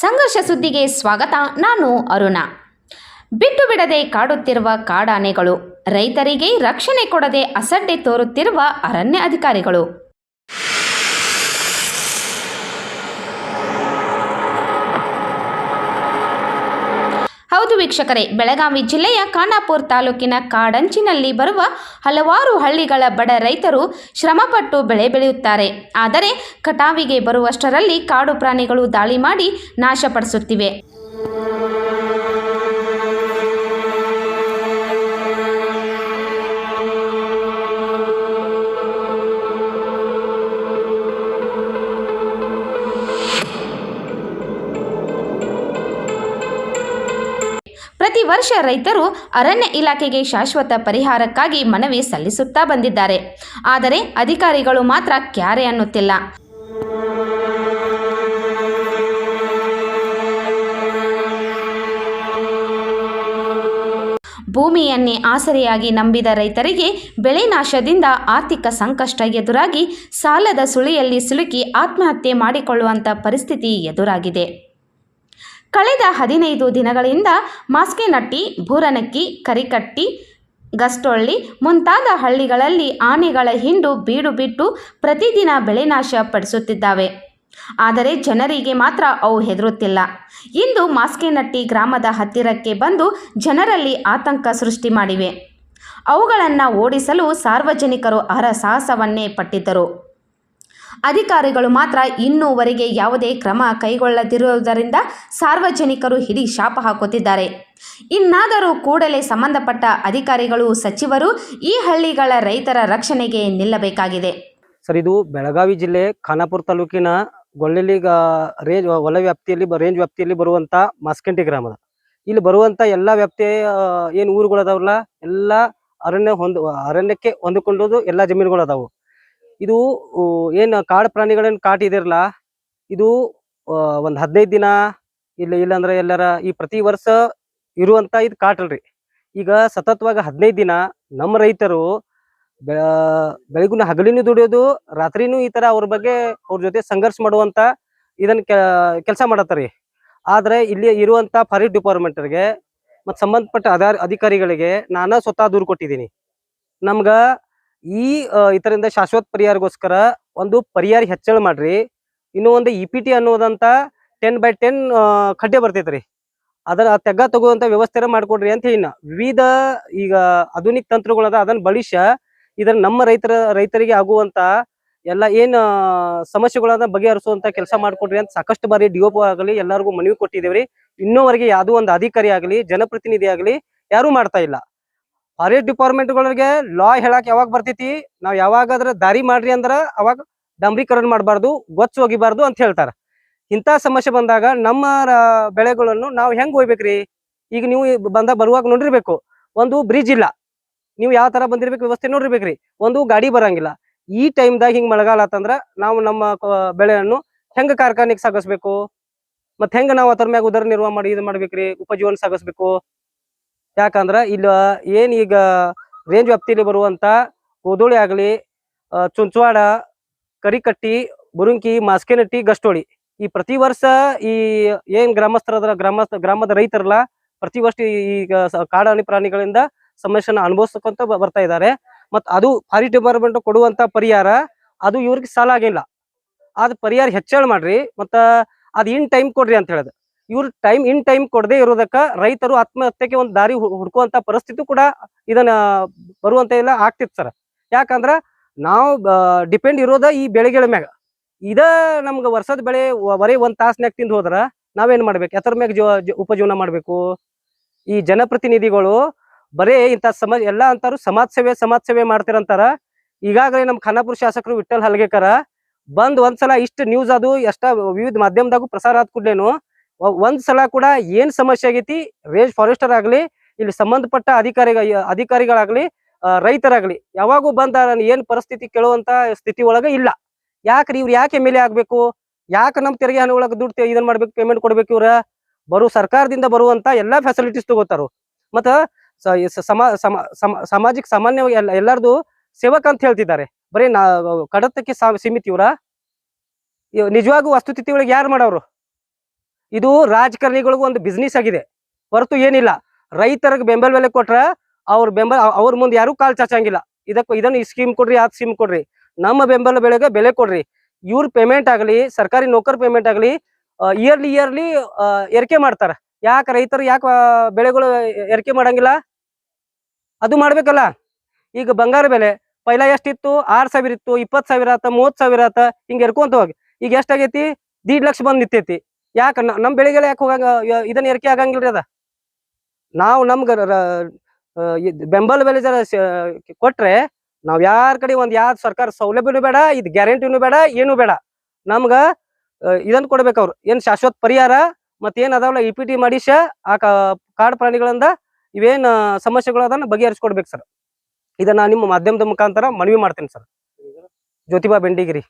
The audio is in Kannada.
ಸಂಘರ್ಷ ಸುದ್ದಿಗೆ ಸ್ವಾಗತ, ನಾನು ಅರುಣ. ಬಿಟ್ಟು ಬಿಡದೆ ಕಾಡುತ್ತಿರುವ ಕಾಡಾನೆಗಳು, ರೈತರಿಗೆ ರಕ್ಷಣೆ ಕೊಡದೆ ಅಸಡ್ಡೆ ತೋರುತ್ತಿರುವ ಅರಣ್ಯ ಅಧಿಕಾರಿಗಳು ಹೌದು ವೀಕ್ಷಕರೇ, ಬೆಳಗಾವಿ ಜಿಲ್ಲೆಯ ಖಾನಾಪುರ ತಾಲೂಕಿನ ಕಾಡಂಚಿನಲ್ಲಿ ಬರುವ ಹಲವಾರು ಹಳ್ಳಿಗಳ ಬಡ ರೈತರು ಶ್ರಮಪಟ್ಟು ಬೆಳೆ ಬೆಳೆಯುತ್ತಾರೆ. ಆದರೆ ಕಟಾವಿಗೆ ಬರುವಷ್ಟರಲ್ಲಿ ಕಾಡು ಪ್ರಾಣಿಗಳು ದಾಳಿ ಮಾಡಿ ನಾಶಪಡಿಸುತ್ತಿವೆ. ಪ್ರತಿ ವರ್ಷ ರೈತರು ಅರಣ್ಯ ಇಲಾಖೆಗೆ ಶಾಶ್ವತ ಪರಿಹಾರಕ್ಕಾಗಿ ಮನವಿ ಸಲ್ಲಿಸುತ್ತಾ ಬಂದಿದ್ದಾರೆ. ಆದರೆ ಅಧಿಕಾರಿಗಳು ಮಾತ್ರ ಕ್ಯಾರೆ ಅನ್ನುತ್ತಿಲ್ಲ. ಭೂಮಿಯನ್ನೇ ಆಸರೆಯಾಗಿ ನಂಬಿದ ರೈತರಿಗೆ ಬೆಳೆ ನಾಶದಿಂದ ಆರ್ಥಿಕ ಸಂಕಷ್ಟ ಎದುರಾಗಿ ಸಾಲದ ಸುಳಿಯಲ್ಲಿ ಸಿಲುಕಿ ಆತ್ಮಹತ್ಯೆ ಮಾಡಿಕೊಳ್ಳುವಂಥ ಪರಿಸ್ಥಿತಿ ಎದುರಾಗಿದೆ. ಕಳೆದ ಹದಿನೈದು ದಿನಗಳಿಂದ ಮಾಸ್ಕೆನಟ್ಟಿ ಭೂರನಕ್ಕಿ, ಕರಿಕಟ್ಟಿ, ಗಸ್ಟೊಳ್ಳಿ ಮುಂತಾದ ಹಳ್ಳಿಗಳಲ್ಲಿ ಆನೆಗಳ ಹಿಂಡು ಬೀಡು ಬಿಟ್ಟು ಪ್ರತಿದಿನ ಬೆಳೆನಾಶ ಪಡಿಸುತ್ತಿದ್ದಾವೆ. ಆದರೆ ಜನರಿಗೆ ಮಾತ್ರ ಅವು ಹೆದರುತ್ತಿಲ್ಲ. ಇಂದು ಮಾಸ್ಕೆನಟ್ಟಿ ಗ್ರಾಮದ ಹತ್ತಿರಕ್ಕೆ ಬಂದು ಜನರಲ್ಲಿ ಆತಂಕ ಸೃಷ್ಟಿ ಮಾಡಿವೆ. ಅವುಗಳನ್ನು ಓಡಿಸಲು ಸಾರ್ವಜನಿಕರು ಹರಸಾಹಸವನ್ನೇ ಪಟ್ಟಿದ್ದರು. ಅಧಿಕಾರಿಗಳು ಮಾತ್ರ ಇನ್ನೂವರೆಗೆ ಯಾವುದೇ ಕ್ರಮ ಕೈಗೊಳ್ಳದಿರುವುದರಿಂದ ಸಾರ್ವಜನಿಕರು ಹಿಡಿ ಶಾಪ ಹಾಕುತ್ತಿದ್ದಾರೆ. ಇನ್ನಾದರೂ ಕೂಡಲೇ ಸಂಬಂಧಪಟ್ಟ ಅಧಿಕಾರಿಗಳು, ಸಚಿವರು ಈ ಹಳ್ಳಿಗಳ ರೈತರ ರಕ್ಷಣೆಗೆ ನಿಲ್ಲಬೇಕಾಗಿದೆ. ಸರ್, ಇದು ಬೆಳಗಾವಿ ಜಿಲ್ಲೆ ಖಾನಾಪುರ ತಾಲೂಕಿನ ಗೊಳ್ಳೆಲಿ ರೇಂಜ್ ಒಲ ವ್ಯಾಪ್ತಿಯಲ್ಲಿ ರೇಂಜ್ ವ್ಯಾಪ್ತಿಯಲ್ಲಿ ಬರುವಂತ ಮಾಸ್ಕಂಟಿ ಗ್ರಾಮದ. ಇಲ್ಲಿ ಬರುವಂತ ಎಲ್ಲಾ ವ್ಯಾಪ್ತಿಯ ಏನ್ ಊರುಗಳು ಅದಾವಲ್ಲ ಎಲ್ಲಾ ಅರಣ್ಯ ಹೊಂದ, ಅರಣ್ಯಕ್ಕೆ ಹೊಂದಿಕೊಂಡು ಎಲ್ಲಾ ಜಮೀನುಗಳು ಅದಾವು ಇದು ಏನು ಕಾಡು ಪ್ರಾಣಿಗಳನ್ನು ಕಾಟಿದಿರಲ್ಲ, ಇದು ಒಂದು ಹದಿನೈದು ದಿನ ಇಲ್ಲ ಇಲ್ಲಾಂದ್ರೆ ಎಲ್ಲರ ಈ ಪ್ರತಿ ವರ್ಷ ಇರುವಂತ ಇದು ಕಾಟಲ್ರಿ. ಈಗ ಸತತವಾಗಿ ಹದಿನೈದು ದಿನ ನಮ್ಮ ರೈತರು ಬೆಳಗುನ ಹಗಲಿನೂ ದುಡಿಯೋದು, ರಾತ್ರಿನೂ ಈ ತರ ಅವ್ರ ಬಗ್ಗೆ ಅವ್ರ ಜೊತೆ ಸಂಘರ್ಷ ಮಾಡುವಂತ ಇದನ್ನ ಕೆಲಸ ಮಾಡತ್ತಾರಿ. ಆದ್ರೆ ಇಲ್ಲಿ ಇರುವಂತ ಫಾರೆಸ್ಟ್ ಡಿಪಾರ್ಟ್ಮೆಂಟ್ಗೆ ಮತ್ ಸಂಬಂಧಪಟ್ಟ ಅಧಿಕಾರಿಗಳಿಗೆ ನಾನು ಸ್ವತಃ ದೂರು ಕೊಟ್ಟಿದ್ದೀನಿ. ನಮ್ಗ ಈ ಇದರಿಂದ ಶಾಶ್ವತ ಪರಿಹಾರಗೋಸ್ಕರ ಒಂದು ಪರಿಹಾರ ಹೆಚ್ಚಳ ಮಾಡ್ರಿ. ಇನ್ನು ಒಂದು ಇ ಪಿ ಟಿ ಅನ್ನೋದಂತ ಟೆನ್ ಬೈ ಟೆನ್ ಖಡ್ಡೆ ಬರ್ತೈತ್ರಿ. ಅದರ ತೆಗ್ಗ ತಗುವಂತ ವ್ಯವಸ್ಥೆ ಮಾಡ್ಕೊಡ್ರಿ ಅಂತ ಹೇಳಿ ವಿವಿಧ ಈಗ ಆಧುನಿಕ ತಂತ್ರಗಳದ ಅದನ್ನ ಬಳಿಸ ಇದನ್ನ ನಮ್ಮ ರೈತರ, ರೈತರಿಗೆ ಆಗುವಂತ ಎಲ್ಲ ಏನ್ ಸಮಸ್ಯೆಗಳನ್ನ ಬಗೆಹರಿಸುವಂತ ಕೆಲಸ ಮಾಡ್ಕೊಡ್ರಿ ಅಂತ ಸಾಕಷ್ಟು ಬಾರಿ ಡಿಒಪಿ ಆಗಲಿ ಎಲ್ಲರಿಗೂ ಮನವಿ ಕೊಟ್ಟಿದ್ದೇವ್ರಿ. ಇನ್ನೋವರೆಗೆ ಯಾವ್ದೋ ಒಂದು ಅಧಿಕಾರಿ ಆಗಲಿ, ಜನಪ್ರತಿನಿಧಿ ಆಗಲಿ ಯಾರು ಮಾಡ್ತಾ ಇಲ್ಲ. ಫಾರೆಸ್ಟ್ ಡಿಪಾರ್ಟ್ಮೆಂಟ್ಗಳಿಗೆ ಲಾ ಹೇಳಕ್ ಯಾವಾಗ ಬರ್ತೈತಿ? ನಾವ್ ಯಾವಾಗಾದ್ರ ದಾರಿ ಮಾಡ್ರಿ ಅಂದ್ರ ಅವಾಗ ಡಂಬರೀಕರಣ ಮಾಡಬಾರ್ದು ಗೊಚ್ಚ ಒಗಿಬಾರ್ದು ಅಂತ ಹೇಳ್ತಾರ. ಇಂಥ ಸಮಸ್ಯೆ ಬಂದಾಗ ನಮ್ಮ ಬೆಳೆಗಳನ್ನು ನಾವು ಹೆಂಗ್ ಹೋಗ್ಬೇಕ್ರಿ ಈಗ ನೀವು ಬಂದ ಬರುವಾಗ ನೋಡಿರ್ಬೇಕು, ಒಂದು ಬ್ರಿಡ್ಜ್ ಇಲ್ಲ. ನೀವು ಯಾವ ತರ ಬಂದಿರ್ಬೇಕು ವ್ಯವಸ್ಥೆ ನೋಡಿರ್ಬೇಕ್ರಿ. ಒಂದು ಗಾಡಿ ಬರಂಗಿಲ್ಲ. ಈ ಟೈಮ್ದಾಗ ಹಿಂಗ್ ಮಳೆಗಾಲ ಆತಂದ್ರ ನಾವು ನಮ್ಮ ಬೆಳೆಯನ್ನು ಹೆಂಗ ಕಾರ್ಖಾನೆಗೆ ಸಾಗಿಸ್ಬೇಕು? ಮತ್ ಹೆಂಗ ನಾವು ಅದ್ರ ಮ್ಯಾಗ ಉದರ ನಿರ್ವಾಹ ಮಾಡಿ, ಇದು ಮಾಡ್ಬೇಕ್ರಿ? ಉಪಜೀವನ ಸಾಗಿಸ್ಬೇಕು? ಯಾಕಂದ್ರ ಇಲ್ಲ ಏನ್ ಈಗ ರೇಂಜ್ ವ್ಯಾಪ್ತಿಯಲ್ಲಿ ಬರುವಂತ ಕೋದೋಳಿ ಆಗ್ಲಿ ಚುಂಚವಾಡ, ಕರಿಕಟ್ಟಿ, ಬುರುಂಕಿ, ಮಾಸ್ಕೆನಟ್ಟಿ, ಗಷ್ಟೋಳಿ. ಈ ಪ್ರತಿ ವರ್ಷ ಈ ಏನ್ ಗ್ರಾಮಸ್ಥರ ಗ್ರಾಮ ಗ್ರಾಮದ ರೈತರಲ್ಲ, ಪ್ರತಿ ವರ್ಷ ಈ- ಈಗ ಕಾಡಾಣಿ ಪ್ರಾಣಿಗಳಿಂದ ಸಮಸ್ಯೆನ ಅನುಭವಿಸ್ಕೊಂತ ಬರ್ತಾ ಇದ್ದಾರೆ ಮತ್ ಅದು ಫಾರೆಸ್ಟ್ ಡಿಪಾರ್ಟ್ಮೆಂಟ್ ಕೊಡುವಂತ ಪರಿಹಾರ, ಅದು ಇವ್ರಿಗೆ ಸಾಲ ಆಗಿಲ್ಲ ಅದ್ ಪರಿಹಾರ ಹೆಚ್ಚಳ ಮಾಡ್ರಿ, ಮತ್ತ ಅದ್ ಇನ್ ಟೈಮ್ ಕೊಡ್ರಿ ಅಂತ ಹೇಳದ್. ಇವ್ರ ಟೈಮ್ ಇನ್ ಟೈಮ್ ಕೊಡದೆ ಇರೋದಕ್ಕ ರೈತರು ಆತ್ಮಹತ್ಯೆಗೆ ಒಂದು ದಾರಿ ಹುಡುಕುವಂತ ಪರಿಸ್ಥಿತಿ ಕೂಡ ಇದನ್ನ ಬರುವಂತ ಎಲ್ಲ ಆಗ್ತಿತ್ತು ಸರ್ ಯಾಕಂದ್ರ ನಾವು ಡಿಪೆಂಡ್ ಇರೋದ ಈ ಬೆಳೆಗಳ ಮ್ಯಾಗ. ಇದ ನಮ್ಗ ವರ್ಷದ ಬೆಳೆ ಬರೀ ಒಂದ್ ತಾಸ್ನ್ಯಾಗ ತಿಂದು ಹೋದ್ರ ನಾವೇನ್ ಮಾಡ್ಬೇಕು? ಎತರ ಮ್ಯಾಗ ಜೀವ ಉಪಜೀವನ ಮಾಡ್ಬೇಕು. ಈ ಜನಪ್ರತಿನಿಧಿಗಳು ಬರೇ ಇಂತ ಸಮ, ಎಲ್ಲಾ ಅಂತಾರು ಸಮಾಜ ಸೇವೆ ಸಮಾಜ ಸೇವೆ ಮಾಡ್ತಿರಂತಾರ. ಈಗಾಗಲೇ ನಮ್ ಖಾನಾಪುರ ಶಾಸಕರು ವಿಠಲ್ ಹಲ್ಗೇಕರ ಬಂದ್ ಒಂದ್ಸಲ ಇಷ್ಟ ನ್ಯೂಸ್ ಅದು ಎಷ್ಟ ವಿವಿಧ ಮಾಧ್ಯಮದಾಗೂ ಪ್ರಸಾರ ಆದ ಕೂಡ್ಲೇನು ಒಂದ್ ಸಲ ಕೂಡ ಏನ್ ಸಮಸ್ಯೆ ಆಗೈತಿ ರೇಂಜ್ ಫಾರೆಸ್ಟರ್ ಆಗ್ಲಿ, ಇಲ್ಲಿ ಸಂಬಂಧಪಟ್ಟ ಅಧಿಕಾರಿ ಅಧಿಕಾರಿಗಳಾಗ್ಲಿ ರೈತರಾಗ್ಲಿ, ಯಾವಾಗೂ ಬಂದ ನಾನು ಏನ್ ಪರಿಸ್ಥಿತಿ ಕೇಳುವಂತ ಸ್ಥಿತಿ ಒಳಗ ಇಲ್ಲ. ಯಾಕ್ರಿ ಇವ್ರು ಯಾಕೆ ಎಂ ಎಲ್ ಎ ಆಗ್ಬೇಕು? ಯಾಕೆ ನಮ್ ತೆರಿಗೆ ಹಣ ಒಳಗ ದುಡ್ಡು ಇದನ್ ಮಾಡ್ಬೇಕು ಪೇಮೆಂಟ್ ಕೊಡ್ಬೇಕು ಇವ್ರ? ಬರೋ ಸರ್ಕಾರದಿಂದ ಬರುವಂತ ಎಲ್ಲಾ ಫೆಸಿಲಿಟೀಸ್ ತಗೋತಾರು. ಮತ್ತ ಸ- ಸ- ಸಮ ಸಮ, ಸಮ- ಸಾಮಾಜಿಕ ಸಾಮಾನ್ಯವಾಗಿ ಎಲ್ಲ, ಎಲ್ಲಾರ್ದು ಸೇವಕ ಅಂತ ಹೇಳ್ತಿದ್ದಾರೆ. ಬರೀ ನಾ, ಕಡತಕ್ಕೆ ಸೀಮಿತ ಇವ್ರ. ಇವ್ ನಿಜವಾಗೂ ವಸ್ತುತಿಥಿ ಒಳಗೆ ಯಾರು ಮಾಡವ್ರು? ಇದು ರಾಜಕಾರಣಿಗಳಿಗೂ ಒಂದು ಬಿಸ್ನೆಸ್ ಆಗಿದೆ. ಹೊರತು ಏನಿಲ್ಲ. ರೈತರಿಗೆ ಬೆಂಬಲ ಬೆಲೆ ಕೊಟ್ರ ಅವ್ರ ಬೆಂಬಲ, ಅವ್ರ ಮುಂದೆ ಯಾರು ಕಾಲ್ ಚಾಚಂಗಿಲ್ಲ. ಇದಕ್ಕೆ ಇದನ್ನ ಈ ಸ್ಕೀಮ್ ಕೊಡ್ರಿ ಆ ಸ್ಕೀಮ್ ಕೊಡ್ರಿ. ನಮ್ಮ ಬೆಂಬಲ ಬೆಳೆಗೆ ಬೆಲೆ ಕೊಡ್ರಿ. ಇವ್ರ ಪೇಮೆಂಟ್ ಆಗಲಿ, ಸರ್ಕಾರಿ ನೌಕರ್ ಪೇಮೆಂಟ್ ಆಗಲಿ ಇಯರ್ಲಿ ಇಯರ್ಲಿ ಏರಿಕೆ ಮಾಡ್ತಾರ. ಯಾಕೆ ರೈತರು ಯಾಕೆ ಬೆಳೆಗಳು ಎರಕೆ ಮಾಡಂಗಿಲ್ಲ? ಅದು ಮಾಡ್ಬೇಕಲ್ಲ. ಈಗ ಬಂಗಾರ ಬೆಲೆ ಪೈಲ ಎಷ್ಟಿತ್ತು? ಆರ್ ಸಾವಿರ ಇತ್ತು, ಇಪ್ಪತ್ತು ಸಾವಿರ ಆತ, ಮೂವತ್ತು ಸಾವಿರ ಆತ, ಹಿಂಗೆ ಎರ್ಕೊಂತ ಹೋಗಿ. ಈಗ ಎಷ್ಟಾಗೈತಿ? ದೀಡ್ ಲಕ್ಷ ಬಂದ್ ನಿಂತೈತಿ. ಯಾಕ ನ- ನಮ್ ಬೆಳೆಗೆಲ್ಲ ಯಾಕೆ ಹೋಗಂಗ ಇದನ್ನ ಏರಿಕೆ ಆಗಂಗಿಲ್ರಿ ಅದ? ನಾವು ನಮ್ಗ ಬೆಂಬಲ ಬೆಲೆ ಜರ ಕೊಟ್ರೆ ನಾವ್ ಯಾರ ಕಡೆ ಒಂದ್ ಯಾವ ಸರ್ಕಾರ ಸೌಲಭ್ಯನೂ ಬೇಡ, ಇದ್ ಗ್ಯಾರಂಟಿನೂ ಬೇಡ, ಏನು ಬೇಡ. ನಮ್ಗ ಇದನ್ ಕೊಡ್ಬೇಕು ಅವ್ರು. ಏನ್ ಶಾಶ್ವತ ಪರಿಹಾರ ಮತ್ ಏನ್ ಅದಾವಲ್ಲ ಇ ಪಿ ಟಿ ಮಾಡಿಸ ಆ ಕಾಡು ಪ್ರಾಣಿಗಳಿಂದ ಇವೇನ್ ಸಮಸ್ಯೆಗಳು ಅದನ್ನ ಬಗೆಹರಿಸ್ಕೊಡ್ಬೇಕು ಸರ್. ಇದನ್ನ ನಿಮ್ಮ ಮಾಧ್ಯಮದ ಮುಖಾಂತರ ಮನವಿ ಮಾಡ್ತೇನೆ ಸರ್. ಜ್ಯೋತಿಬಾ ಬೆಂಡಿಗಿರಿ.